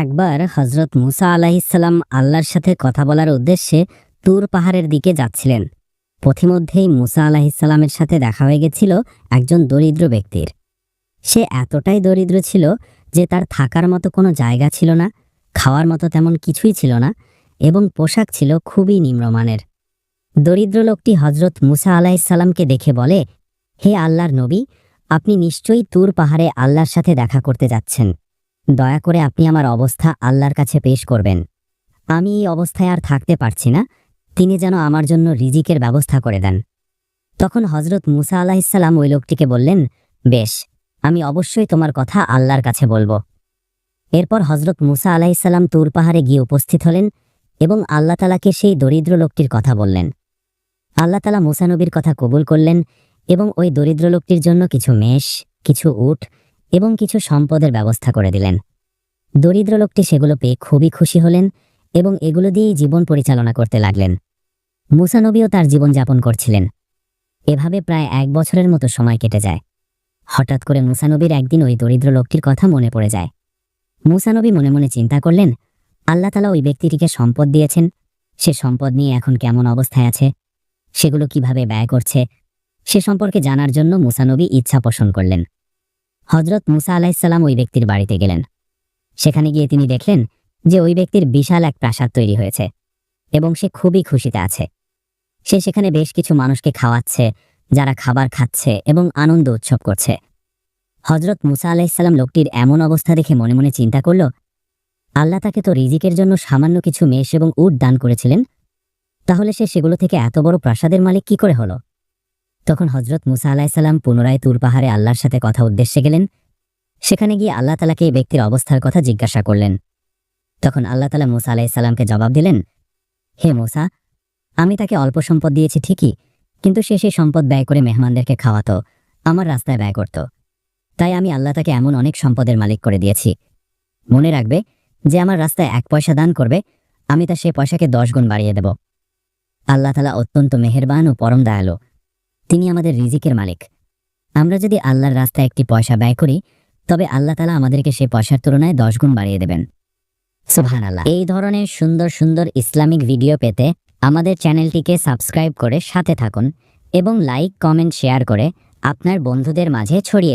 একবার হজরত মুসা আলাহিসাল্লাম আল্লাহর সাথে কথা বলার উদ্দেশ্যে তুর পাহাড়ের দিকে যাচ্ছিলেন। পথিমধ্যেই মুসা আলাহিসাল্লামের সাথে দেখা হয়ে গেছিল একজন দরিদ্র ব্যক্তির। সে এতটাই দরিদ্র ছিল যে তার থাকার মতো কোনো জায়গা ছিল না, খাওয়ার মতো তেমন কিছুই ছিল না এবং পোশাক ছিল খুবই নিম্নমানের। দরিদ্র লোকটি হজরত মুসা আলাহিসাল্লামকে দেখে বলে, হে আল্লাহর নবী, আপনি নিশ্চয়ই তুর পাহাড়ে আল্লাহর সাথে দেখা করতে যাচ্ছেন। দয়া করে আপনি আমার অবস্থা আল্লাহর কাছে পেশ করবেন। আমি এই অবস্থায় আর থাকতে পারছি না। তিনি যেন আমার জন্য রিজিকের ব্যবস্থা করে দেন। তখন হজরত মুসা আলাহিসাল্লাম ওই লোকটিকে বললেন, বেশ, আমি অবশ্যই তোমার কথা আল্লাহর কাছে বলব। এরপর হজরত মুসা আলাহিসাল্লাম তুর পাহাড়ে গিয়ে উপস্থিত হলেন এবং আল্লাহ তালাকে সেই দরিদ্র লোকটির কথা বললেন। আল্লাহ তালা মুসানবীর কথা কবুল করলেন এবং ওই দরিদ্র লোকটির জন্য কিছু মেষ, কিছু উট এবং কিছু সম্পদের ব্যবস্থা করে দিলেন। দরিদ্র লোকটি সেগুলো পেয়ে খুবই খুশি হলেন এবং এগুলো দিয়েই জীবন পরিচালনা করতে লাগলেন। মুসানবীও তার জীবন যাপন করছিলেন। এভাবে প্রায় এক বছরের মতো সময় কেটে যায়। হঠাৎ করে মুসানবীর একদিন ওই দরিদ্র লোকটির কথা মনে পড়ে যায়। মুসানবী মনে মনে চিন্তা করলেন, আল্লাহ তালা ওই ব্যক্তিটিকে সম্পদ দিয়েছেন। সে সম্পদ নিয়ে এখন কেমন অবস্থায় আছে? সেগুলো কীভাবে ব্যয় করছে? সে সম্পর্কে জানার জন্য মুসানবী ইচ্ছা পোষণ করলেন। হজরত মুসা আলাহিসাল্লাম ওই ব্যক্তির বাড়িতে গেলেন। সেখানে গিয়ে তিনি দেখলেন যে ওই ব্যক্তির বিশাল এক প্রাসাদ তৈরি হয়েছে এবং সে খুবই খুশিতে আছে। সে সেখানে বেশ কিছু মানুষকে খাওয়াচ্ছে, যারা খাবার খাচ্ছে এবং আনন্দ উৎসব করছে। হজরত মুসা আলাহিসাল্লাম লোকটির এমন অবস্থা দেখে মনে মনে চিন্তা করল, আল্লাহ তাকে তো রিজিকের জন্য সামান্য কিছু মেষ এবং উট দান করেছিলেন, তাহলে সে সেগুলো থেকে এত বড় প্রাসাদের মালিক কি করে হলো? তখন হজরত মুসা আলাহিসাল্লাম পুনরায় তুর পাহাড়ে আল্লাহর সাথে কথা উদ্দেশ্যে গেলেন সেখানে গিয়ে আল্লাহ তালাকে এই ব্যক্তির অবস্থার কথা জিজ্ঞাসা করলেন। তখন আল্লাহ তালা মুসা আলাহিসাল্লামকে জবাব দিলেন, হে মুসা, আমি তাকে অল্প সম্পদ দিয়েছি ঠিকই, কিন্তু সে সেই সম্পদ ব্যয় করে মেহমানদেরকে খাওয়াতো, আমার রাস্তায় ব্যয় করত। তাই আমি আল্লাহ তাকে এমন অনেক সম্পদের মালিক করে দিয়েছি। মনে রাখবে যে আমার রাস্তায় এক পয়সা দান করবে, আমি তা সে পয়সাকে দশ গুণ বাড়িয়ে দেব। আল্লাহ তালা অত্যন্ত মেহেরবান ও পরম দয়ালু। তিনি আমাদের রিজিকের মালিক। আমরা যদি আল্লাহর রাস্তায় একটি পয়সা ব্যয় করি তবে আল্লাহ তালা আমাদেরকে সেই পয়সার তুলনায় দশ গুণ বাড়িয়ে দেবেন। সুহান আল্লাহ এই ধরনের সুন্দর সুন্দর ইসলামিক ভিডিও পেতে আমাদের চ্যানেলটিকে সাবস্ক্রাইব করে সাথে থাকুন এবং লাইক, কমেন্ট, শেয়ার করে আপনার বন্ধুদের মাঝে ছড়িয়ে দিন।